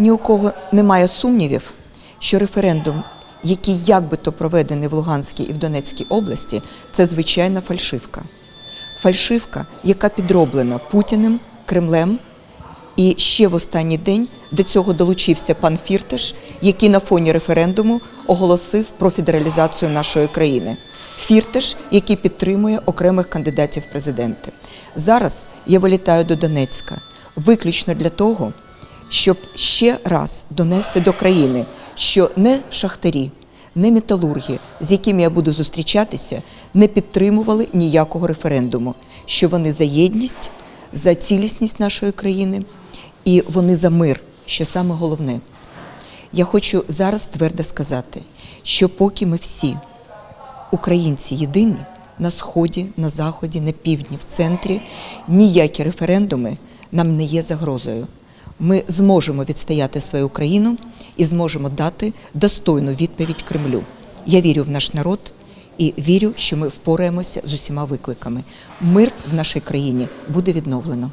ні у кого немає сумнівів, що референдум, який як то проведений в Луганській і в Донецькій області, це звичайна фальшивка. Фальшивка, яка підроблена Путіним, Кремлем. І ще в останній день до цього долучився пан Фірташ, який на фоні референдуму оголосив про федералізацію нашої країни. Фірташ, який підтримує окремих кандидатів в президенти. Зараз я вилітаю до Донецька виключно для того, щоб ще раз донести до країни, що не шахтарі, не металурги, з якими я буду зустрічатися, не підтримували ніякого референдуму, що вони за єдність, за цілісність нашої країни і вони за мир, що саме головне. Я хочу зараз твердо сказати, що поки ми всі, українці єдині, на сході, на заході, на півдні, в центрі, ніякі референдуми нам не є загрозою. Ми зможемо відстояти свою країну і зможемо дати достойну відповідь Кремлю. Я вірю в наш народ і вірю, що ми впораємося з усіма викликами. Мир в нашій країні буде відновлено.